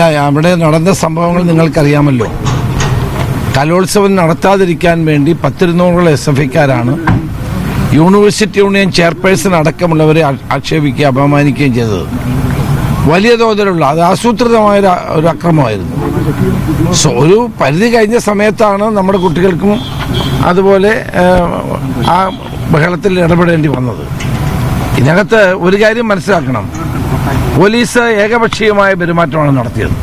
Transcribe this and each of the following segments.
അല്ല അവിടെ നടന്ന സംഭവങ്ങൾ നിങ്ങൾക്കറിയാമല്ലോ. കലോത്സവം നടത്താതിരിക്കാൻ വേണ്ടി പത്തിരുന്നൂറോളം എസ് എഫ് ഐക്കാരാണ് യൂണിവേഴ്സിറ്റി യൂണിയൻ ചെയർപേഴ്സൺ അടക്കമുള്ളവരെ ആക്ഷേപിക്കുകയും അപമാനിക്കുകയും ചെയ്തത്. വലിയ തോതിലുള്ള അത് ആസൂത്രിതമായ ഒരു- അക്രമമായിരുന്നു. സോ ഒരു പരിധി കഴിഞ്ഞ സമയത്താണ് നമ്മുടെ കുട്ടികൾക്കും അതുപോലെ ആ ബഹളത്തിൽ ഇടപെടേണ്ടി വന്നത്. ഇതിനകത്ത് ഒരു കാര്യം മനസ്സിലാക്കണം. പോലീസ് ഏകപക്ഷീയമായ പെരുമാറ്റമാണ് നടത്തിയത്.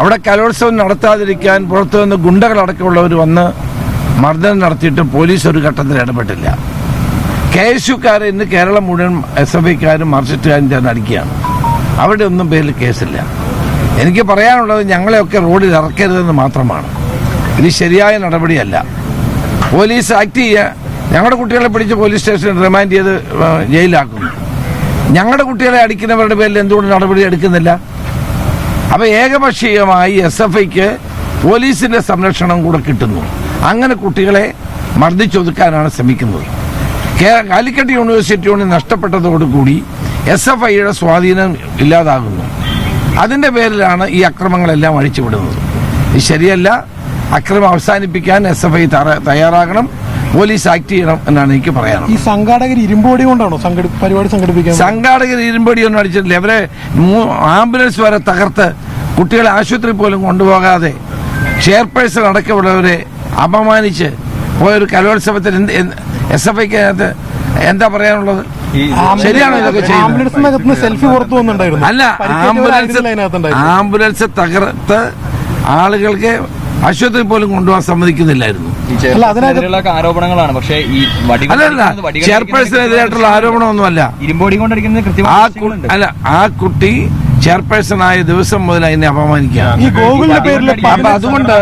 അവിടെ കലോത്സവം നടത്താതിരിക്കാൻ പുറത്തു നിന്ന് ഗുണ്ടകളടക്കമുള്ളവർ വന്ന് മർദ്ദനം നടത്തിയിട്ട് പോലീസ് ഒരു ഘട്ടത്തിൽ ഇടപെട്ടില്ല. കെ എസ് യുക്കാർ ഇന്ന് കേരളം മുഴുവൻ എസ് എഫ് ഐക്കാരും മാർക്സിസ്റ്റുകാരും ചേർന്ന് അടിക്കുകയാണ്. അവരുടെ ഒന്നും പേരിൽ കേസില്ല. എനിക്ക് പറയാനുള്ളത് ഞങ്ങളെയൊക്കെ റോഡിൽ ഇറക്കരുതെന്ന് മാത്രമാണ്. ഇത് ശരിയായ നടപടിയല്ല. പോലീസ് ആക്ട് ചെയ്യുക ഞങ്ങളുടെ കുട്ടികളെ പിടിച്ച് പോലീസ് സ്റ്റേഷനിൽ റിമാൻഡ് ചെയ്ത് ജയിലാക്കുന്നു ഞങ്ങളുടെ കുട്ടികളെ അടിക്കുന്നവരുടെ പേരിൽ എന്തുകൊണ്ട് നടപടി എടുക്കുന്നില്ല? അപ്പൊ ഏകപക്ഷീയമായി എസ് എഫ് ഐക്ക് പോലീസിന്റെ സംരക്ഷണം കൂടെ കിട്ടുന്നു. അങ്ങനെ കുട്ടികളെ മർദ്ദിച്ചൊതുക്കാനാണ് ശ്രമിക്കുന്നത്. കേരള കാലിക്കറ്റ് യൂണിവേഴ്സിറ്റി കൊണ്ട് നഷ്ടപ്പെട്ടതോടുകൂടി എസ് എഫ് ഐയുടെ സ്വാധീനം ഇല്ലാതാകുന്നു. അതിന്റെ പേരിലാണ് ഈ അക്രമങ്ങളെല്ലാം അഴിച്ചുവിടുന്നത്. ഇത് ശരിയല്ല. അക്രമം അവസാനിപ്പിക്കാൻ എസ് എഫ് ഐ തയ്യാറാകണം. പോലീസ് ആക്ട് ചെയ്യണം എന്നാണ് എനിക്ക് പറയാനുള്ളത്. ഈ സംഘാടകർ ഇരുമ്പൊടി കൊണ്ടാണോ പരിപാടി സംഘടിപ്പിക്കാൻ സംഘാടകർ ഇരുമ്പൊടി ഒന്നും അടിച്ചിട്ടില്ല. അവരെ ആംബുലൻസ് വരെ തകർത്ത് കുട്ടികളെ ആശുപത്രി പോലും കൊണ്ടുപോകാതെ ചെയർപേഴ്സൺ അടക്കമുള്ളവരെ അപമാനിച്ച് പോയൊരു കലോത്സവത്തിൽ എസ് എഫ് ഐക്ക് എന്താ പറയാനുള്ളത്? ശരിയാണോ ഇതൊക്കെ ചെയ്യുന്നത്. അല്ല ആംബുലൻസ് ആംബുലൻസ് തകർത്ത് ആളുകൾക്ക് ആശുപത്രി പോലും കൊണ്ടുപോകാൻ സമ്മതിക്കുന്നില്ലായിരുന്നു. അതിനകത്ത് ആരോപണങ്ങളാണ്. പക്ഷേ ഈ ചെയർപേഴ്സണെതിരായിട്ടുള്ള ആരോപണമൊന്നുമല്ല. ഇരുമ്പോടി കൊണ്ടടിക്കുന്നത് അല്ല ആ കുട്ടി ചെയർപേഴ്സൺ ആയ ദിവസം മുതൽ അതിനെ അപമാനിക്കുകയാണ്. അപ്പൊ അതുകൊണ്ട്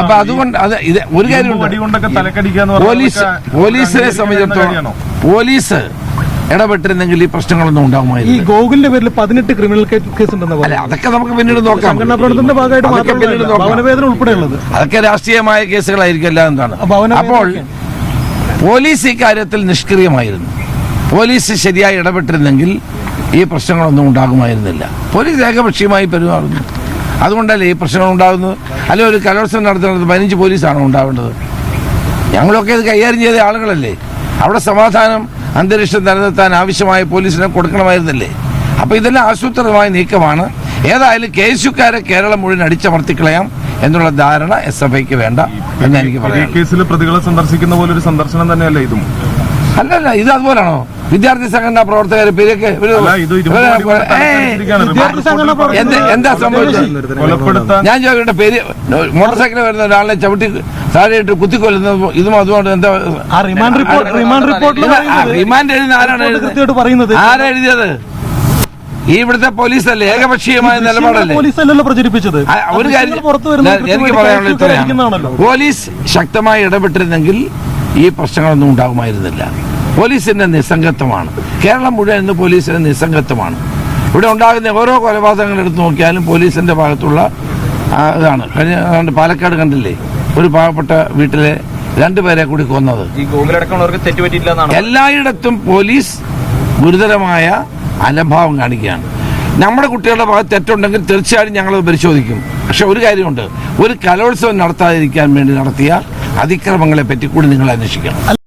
അപ്പൊ അതുകൊണ്ട് അത് ഇത് ഒരു വടി കാര്യമുണ്ട് പോലീസ് പോലീസിനെ സംബന്ധിച്ചിടത്തോളം പോലീസ് ഇടപെട്ടിരുന്നെങ്കിൽ ഈ പ്രശ്നങ്ങളൊന്നും ഉണ്ടാകുമായിരുന്നു ഈ ഗോകുലിന്റെ പേരിൽ പതിനെട്ട് ക്രിമിനൽ കേസ് ഉണ്ടെന്ന് അല്ല അതൊക്കെ നമുക്ക് പിന്നീട് നോക്കാം. സംഘടനാ പ്രവർത്തനത്തിന്റെ ഭാഗമായിട്ട് അതൊക്കെ പിന്നീട് മാത്രമല്ല നോക്കാം. ഭവനവേദന ഉൾപ്പെടെയുള്ളത്. അതൊക്കെ രാഷ്ട്രീയമായ കേസുകളായിരിക്കും എല്ലാം എന്താണ്. ഭവന അപ്പോൾ പോലീസ് ഈ കാര്യത്തിൽ നിഷ്ക്രിയമായിരുന്നു. പോലീസ് ശരിയായി ഇടപെട്ടിരുന്നെങ്കിൽ ഈ പ്രശ്നങ്ങളൊന്നും ഉണ്ടാകുമായിരുന്നില്ല. പോലീസ് ഏകപക്ഷീയമായി പെരുമാറുന്നു. അതുകൊണ്ടല്ലേ ഈ പ്രശ്നങ്ങൾ ഉണ്ടാകുന്നത്? അല്ലെ ഒരു കലോത്സവം നടത്തുന്നത് പതിനഞ്ച് പോലീസാണോ ഉണ്ടാവേണ്ടത്? ഞങ്ങളൊക്കെ ഇത് കൈകാര്യം ചെയ്ത ആളുകളല്ലേ? അവിടെ സമാധാനം അന്തരീക്ഷം നിലനിർത്താൻ ആവശ്യമായ പോലീസിനെ കൊടുക്കണമായിരുന്നില്ലേ? അപ്പൊ ഇതെല്ലാം ആസൂത്രിതമായ നീക്കമാണ്. ഏതായാലും കേശുക്കാരെ കേരളം മുഴുവൻ അടിച്ചമർത്തിക്കളയാം എന്നുള്ള ധാരണ എസ് എഫ് ഐക്ക് വേണ്ട എന്ന് എനിക്ക് പറയാം കേസിൽ പ്രതികളെ സന്ദർശിക്കുന്ന പോലെ ഒരു സന്ദർശനം തന്നെയല്ലേ ഇതും? അല്ലല്ല ഇത് അതുപോലാണോ? വിദ്യാർത്ഥി സംഘടനാ പ്രവർത്തകർ എന്താ സംഭവിച്ചത്? ഞാൻ ചോദിക്കട്ടെ പേര് മോട്ടോർ വരുന്ന ഒരാളെ ചവിട്ടി താഴെയിട്ട് കുത്തിക്കൊല്ലുന്നത് ഇതും അതുകൊണ്ട് എന്താ? ആ റിമാൻഡ് റിപ്പോർട്ട് റിമാൻഡ് റിപ്പോർട്ടിൽ ആ റിമാൻഡ് എഴുതുന്ന ആരാണ് റിപ്പോർട്ട് എഴുതുന്നത്? ആരാ എഴുതിയത്? ഈ ഇവിടുത്തെ പോലീസ് അല്ലേ ഏകപക്ഷീയമായ നിലപാടല്ലേ? പോലീസ് അല്ലല്ലോ പ്രചരിപ്പിച്ചത്. ഒരു കാര്യം എനിക്ക് കൃത്യമായിട്ട് പറയാനുള്ള കേസുകാരെ ഇത്രയാണ്. അടിക്കുന്നതാണല്ലോ. പോലീസ് ശക്തമായി ഇടപെട്ടിരുന്നെങ്കിൽ ഈ പ്രശ്നങ്ങളൊന്നും ഉണ്ടാകുമായിരുന്നില്ല. പോലീസിന്റെ നിസ്സംഗത്വമാണ്. കേരളം മുഴുവൻ ഇന്ന് പോലീസിന്റെ നിസ്സംഗത്വമാണ്. ഇവിടെ ഉണ്ടാകുന്ന ഓരോ കൊലപാതകങ്ങൾ എടുത്തു നോക്കിയാലും പോലീസിന്റെ ഭാഗത്തുള്ള ഇതാണ്. കഴിഞ്ഞ പാലക്കാട് കണ്ടില്ലേ? ഒരു പാവപ്പെട്ട വീട്ടിലെ രണ്ടുപേരെ കൂടി കൊന്നത്. എല്ലായിടത്തും പോലീസ് ഗുരുതരമായ അലംഭാവം കാണിക്കുകയാണ്. നമ്മുടെ കുട്ടികളുടെ ഭാഗത്ത് തെറ്റുണ്ടെങ്കിൽ തീർച്ചയായും ഞങ്ങൾ പരിശോധിക്കും. പക്ഷെ ഒരു കാര്യമുണ്ട്. ഒരു കലോത്സവം നടത്താതിരിക്കാൻ വേണ്ടി നടത്തിയ അതിക്രമങ്ങളെ പറ്റി കൂടി നിങ്ങൾ അന്വേഷിക്കണം.